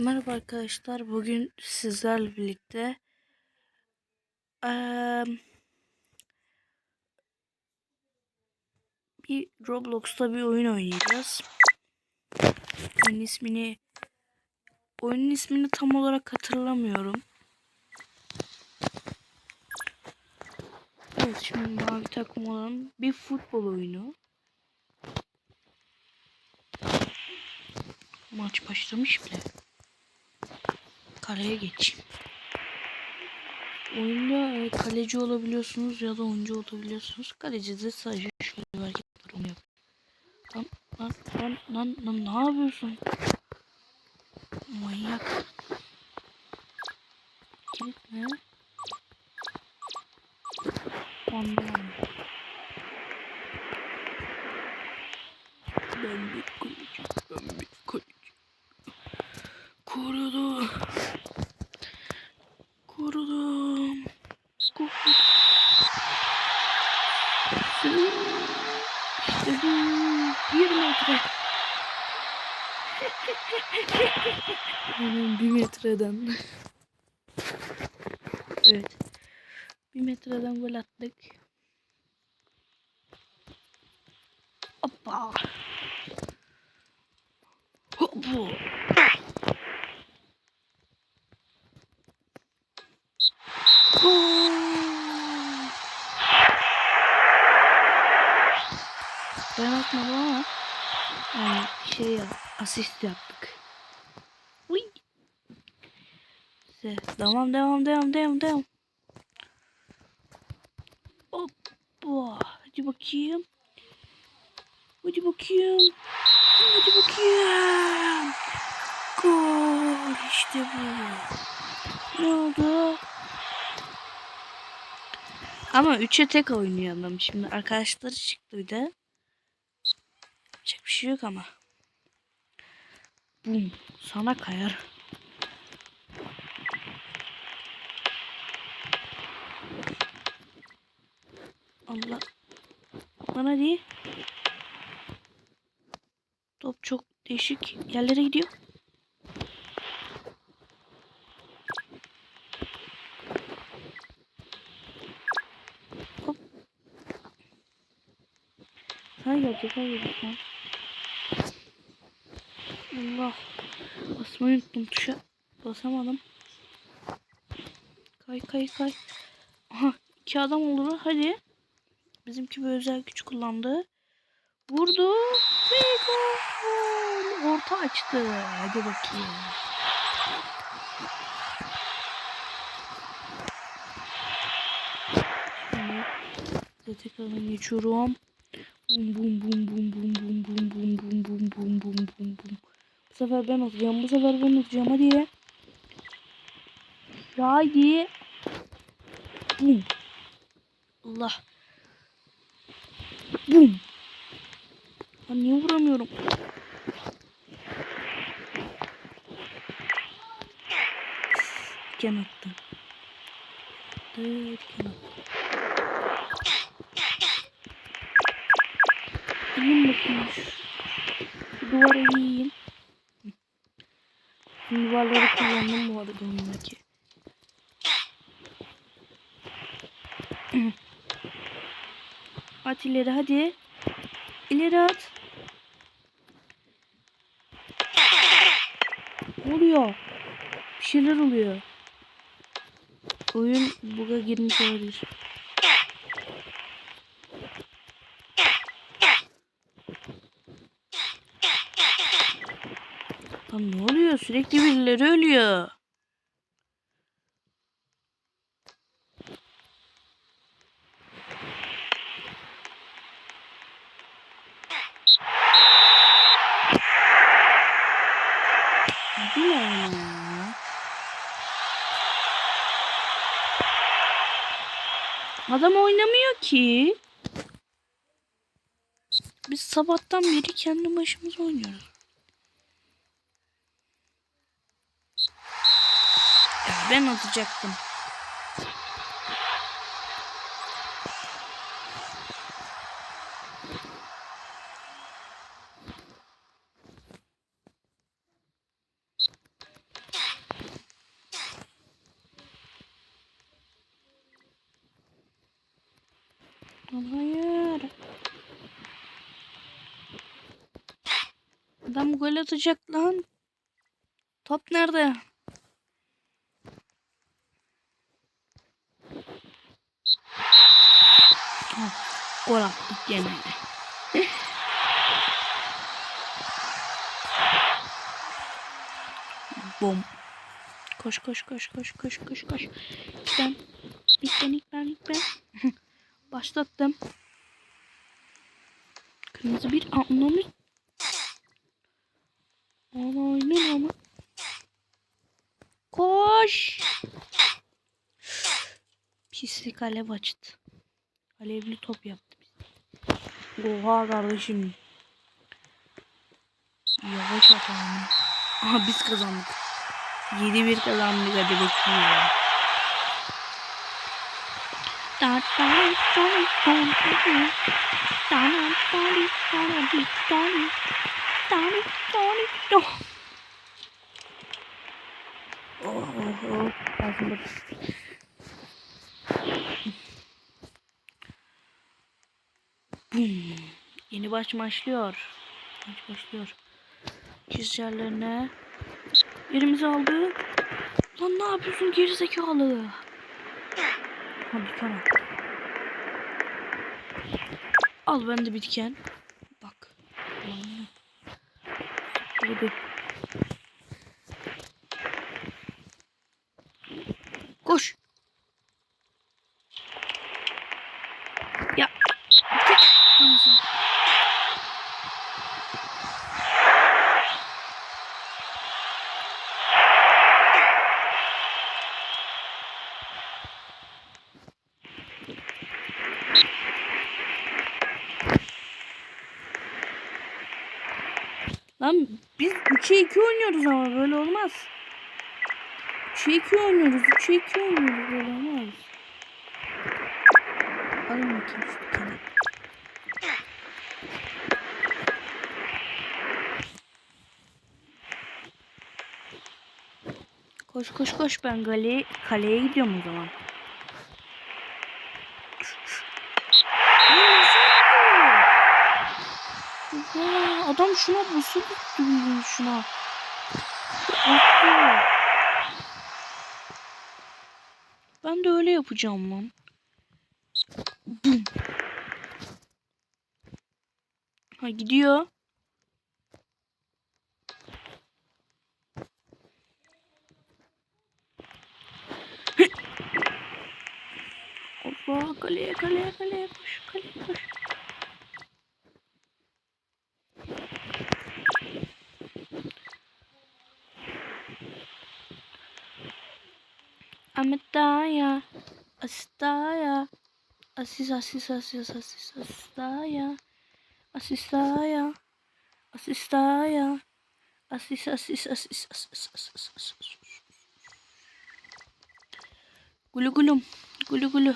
Merhaba arkadaşlar. Bugün sizlerle birlikte eee, bir Roblox'ta bir oyun oynayacağız. Oyunun ismini oyunun ismini tam olarak hatırlamıyorum. Evet şimdi mavi takım olan bir futbol oyunu. Maç başlamış bile. Kaleye geçeyim. Oyunda e, kaleci olabiliyorsunuz ya da oyuncu olabiliyorsunuz. Kaleci de sadece şöyle bir hareket var onu yap. Lan lan lan lan lan ne yapıyorsun? Manyak. 1 metre. Aynen 1 metreden. evet. 1 metreden gol attık. Hoppa. Hoppa. Ben atmadım ama şey ya asist yaptık. Uy. Devam devam devam devam devam. Hoppa. Hadi bakayım. Hadi bakayım. Hadi bakayım. Gol işte bu. Ne oldu? Ama 3'e tek oynuyor adam. Şimdi arkadaşları çıktı bir de. Yapacak şey yok ama. Bum. Sana kayar. Allah. Bana değil. Top çok değişik yerlere gidiyor. Hop. Sana gelecek, sana gelecek. Allah. Basmayı unuttum tuşa. Basamadım. Kay kay kay. Aha iki adam oldu. Hadi. Bizimki bir özel güç kullandı. Vurdu. Orta açtı. Hadi bakayım. Şimdi tekrardan geçiyorum. Bum bum bum bum bum bum bum bum bum bum bum bum bum bum sefer ben atacağım. Bu sefer ben atacağım. Hadi ya. Hadi. Bum. Allah. Bum. Ya niye vuramıyorum? Diken attım. Diken attım. Elim bakıyormuş. Duvara yiyeyim. Duvarları kullandım bu arada oyundaki. Hı. At ileri hadi. İleri at. Ne oluyor? Bir şeyler oluyor. Oyun buga girmiş olabilir. Lan ne oluyor? Sürekli birileri ölüyor. Adam oynamıyor ki. Biz sabahtan beri kendi başımıza oynuyoruz. ben atacaktım. Hayır. Adam gol atacak lan. Top nerede? Gol attık gene. Bom. Koş koş koş koş koş koş koş. Ben. Ben ilk ben ben. Başlattım. Kırmızı bir anlamış. Ama oynan ama. Koş. Pislik alev açtı. Alevli top yaptı. Oha kardeşim. Yavaş at ama. Aha biz kazandık. 7-1 kazandık hadi bakayım. Da da da da da da. Da da da da da da da. Dani, Dani, Dani. Oh, oh, oh. Ağzımda. Bum. Yeni maç başlıyor. Maç başlıyor. Çizgilerine. Yerimizi aldı. Lan ne yapıyorsun gerizekalı? Hadi tamam. Al ben de bir diken. Bak. Hadi. Koş. Ya. Anasını. Lan biz 3'e 2 oynuyoruz ama böyle olmaz. 3'e 2 oynuyoruz. 3'e 2 oynuyoruz böyle olmaz. Alın bakayım şu dükkanı. Koş koş koş ben kaleye, kaleye gidiyorum o zaman. Lan nasıl attı? Oha, adam şuna nasıl tuttu şuna. Attı. Ben de öyle yapacağım lan. Ha gidiyor. Allah kaleye kaleye kaleye koş kaleye koş. Ametaya, Astaya, Asis, Asis, Asis, Asis, Astaya, Asistaya, Asistaya, Asis, Asis, Asis, Asis, Asis, Asis. Gulu gulum, gulu gulu.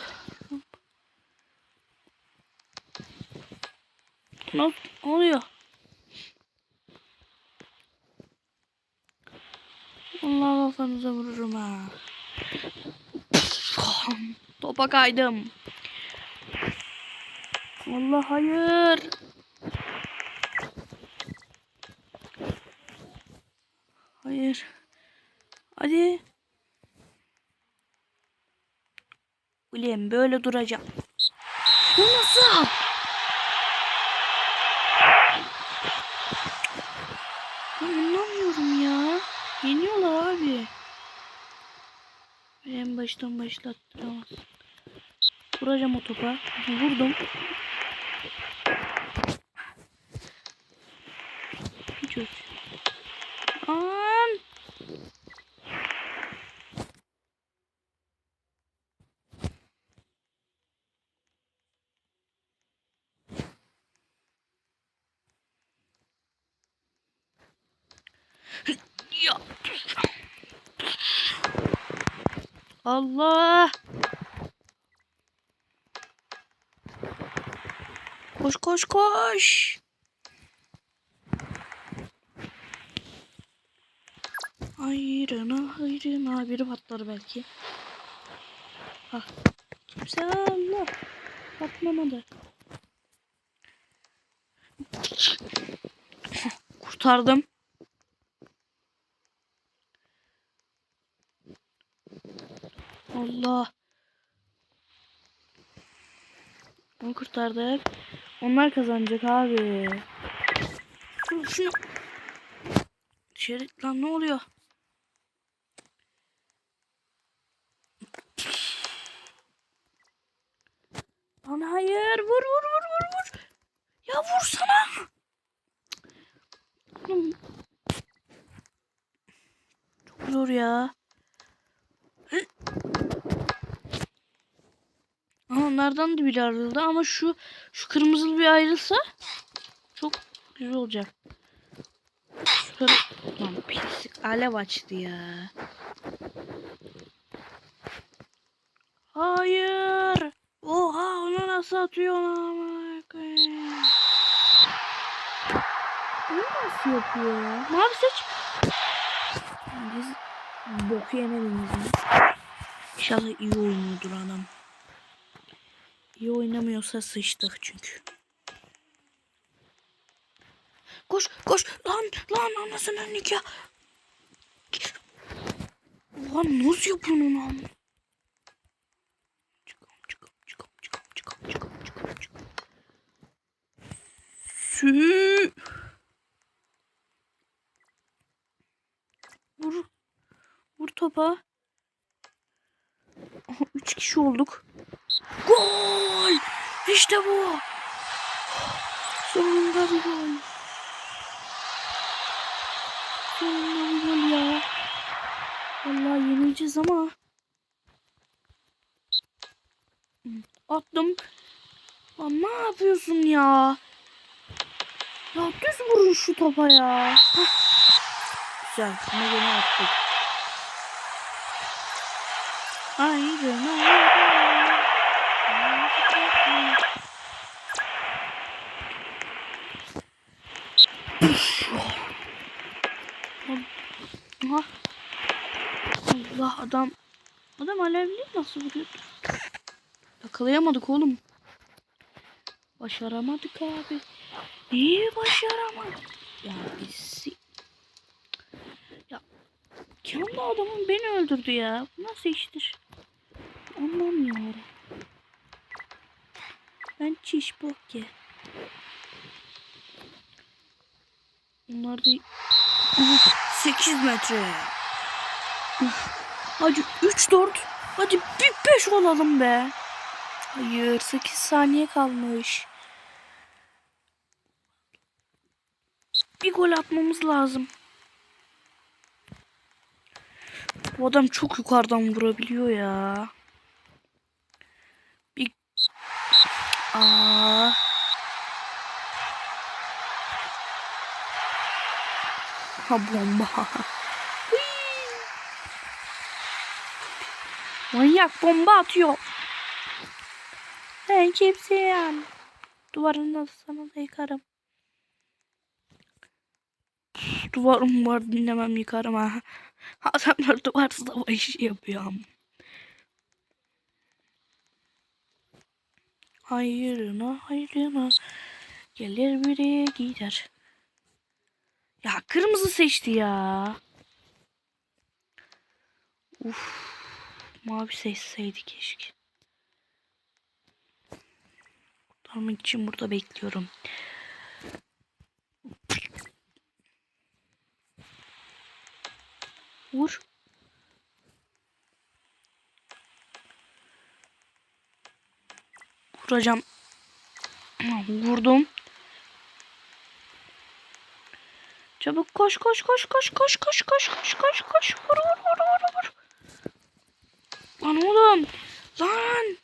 Ne oluyor? Allah kafanıza vururum ha. Topa kaydım. Allah hayır. Hayır. Hadi. William böyle duracağım. Bu nasıl? Ben anlamıyorum ya. Yeniyorlar abi. En baştan başlattıramaz. Vuracağım o topa. Vurdum. Hiç yok. An. Ya. Allah. Koş koş koş. Hayrına hayrına biri patlar belki. Ha. Kimse Allah. Patlamadı. Kurtardım. Allah. Onu kurtardık. Onlar kazanacak abi. Şunu. Dışarı lan ne oluyor? Lan hayır vur vur vur vur vur. Ya vursana. Oğlum. Çok zor ya. Hı. Ama onlardan da biri ayrıldı ama şu şu kırmızılı bir ayrılsa çok güzel olacak. Şu kır... Lan pislik alev açtı ya. Hayır. Oha onu nasıl atıyor lan? Bunu nasıl yapıyor ya? Mavi seç. Biz boku yemediniz mi? İnşallah iyi oynuyordur adam. İyi oynamıyorsa sıçtık çünkü. Koş koş lan lan anasının nikah. Lan nasıl yapıyorsun çıkam çıkam. Sü. Vur. Vur topa. Aha, üç kişi olduk. Gol! İşte bu. Sonunda bir gol. Sonunda bir gol ya. Vallahi yenileceğiz ama. Attım. Lan ne yapıyorsun ya? Ya düz vurun şu topa ya. Hah. Güzel. Buna gene attık. Haydi, haydi. Aha. Allah adam. Adam alevli nasıl vuruyor? Yakalayamadık oğlum. Başaramadık abi. Niye başaramadık? Ya biz... Ya kendi adamım beni öldürdü ya. Bu nasıl iştir? Anlamıyorum. Ben çiş bok ye. Bunlar da... Aha, 8 metre. Hadi 3 4. Hadi bir 5 olalım be. Hayır 8 saniye kalmış. Bir gol atmamız lazım. Bu adam çok yukarıdan vurabiliyor ya. Bir... Aa. Ha bomba. Manyak bomba atıyor. Sen kimsin? Duvarını sana da yıkarım. Duvarım var dinlemem yıkarım ha. Adamlar duvar savaşı yapıyor ama. Hayrına hayrına gelir biri gider. Ya kırmızı seçti ya. Uf. Mavi seçseydi keşke. Kurtarmak için burada bekliyorum. Vur. Vuracağım. Vurdum. Çabuk koş koş koş koş koş koş koş koş koş koş vur vur vur vur vur. Lan oğlum. Lan.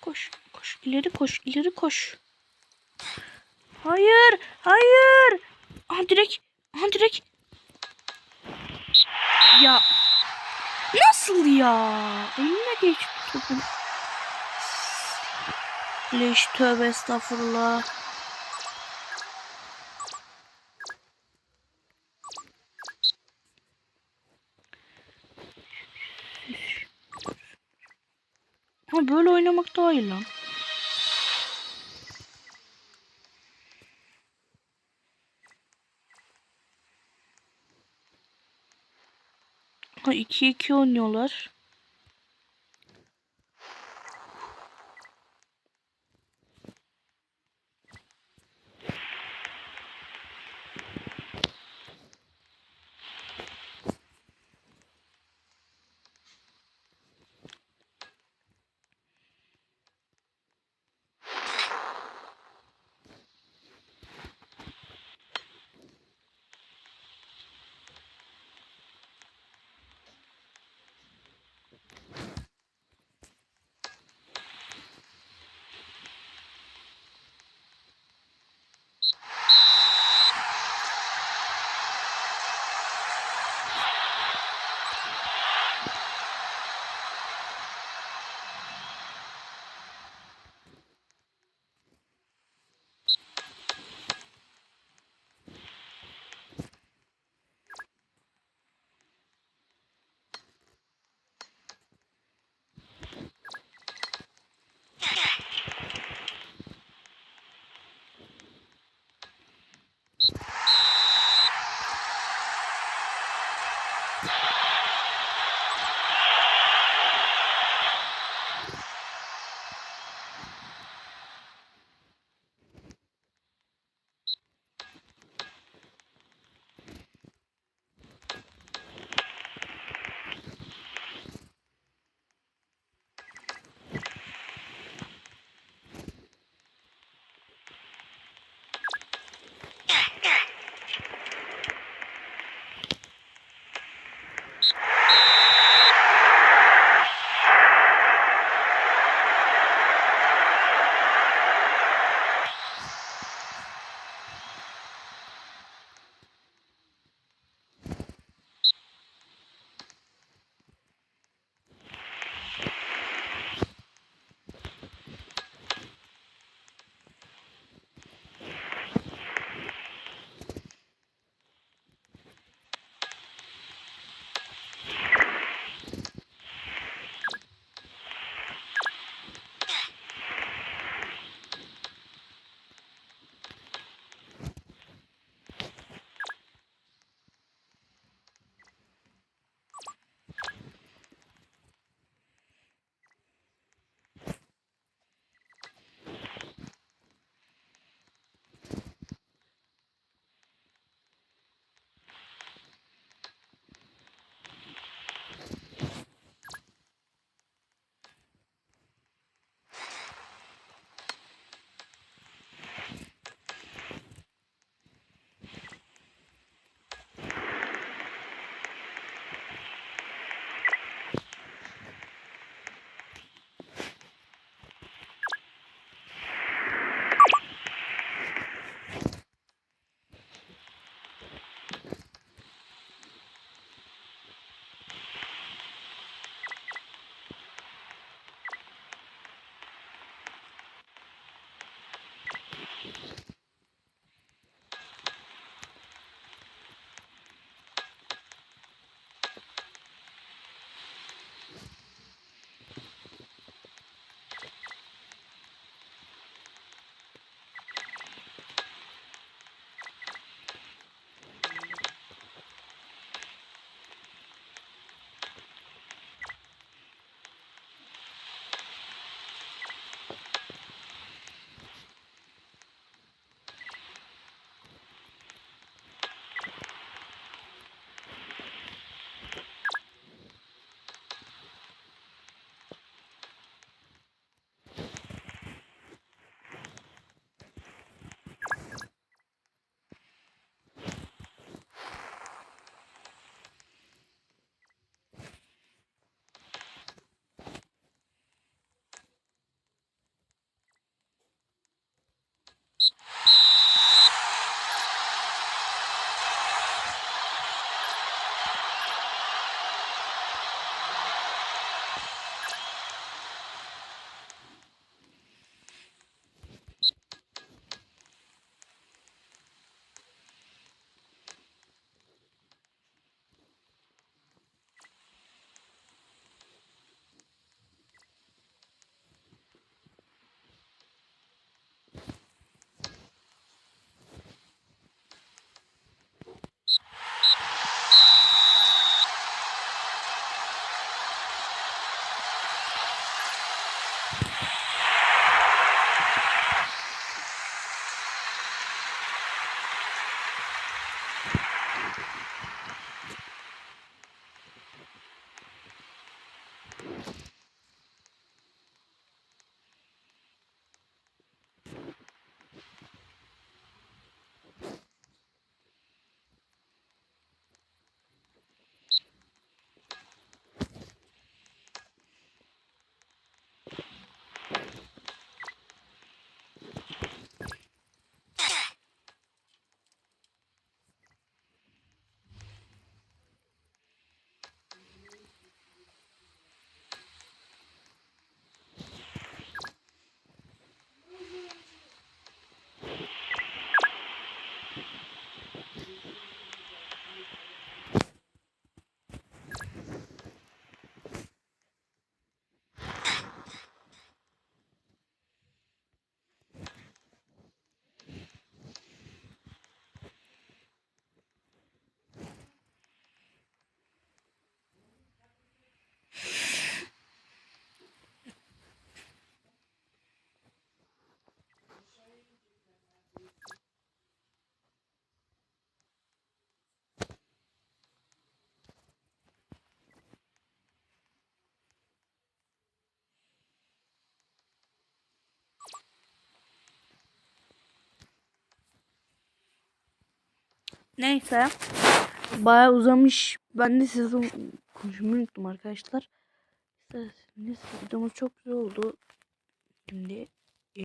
Koş koş ileri koş ileri koş. Hayır hayır. Aha direkt aha direkt. Ya. Nasıl ya? Önüne geçti topun. Leş tövbe estağfurullah. Böyle oynamak daha iyi lan. Ha 2-2 oynuyorlar. Neyse. Baya uzamış. Ben de size konuşmayı unuttum arkadaşlar. Neyse videomuz çok güzel oldu. Şimdi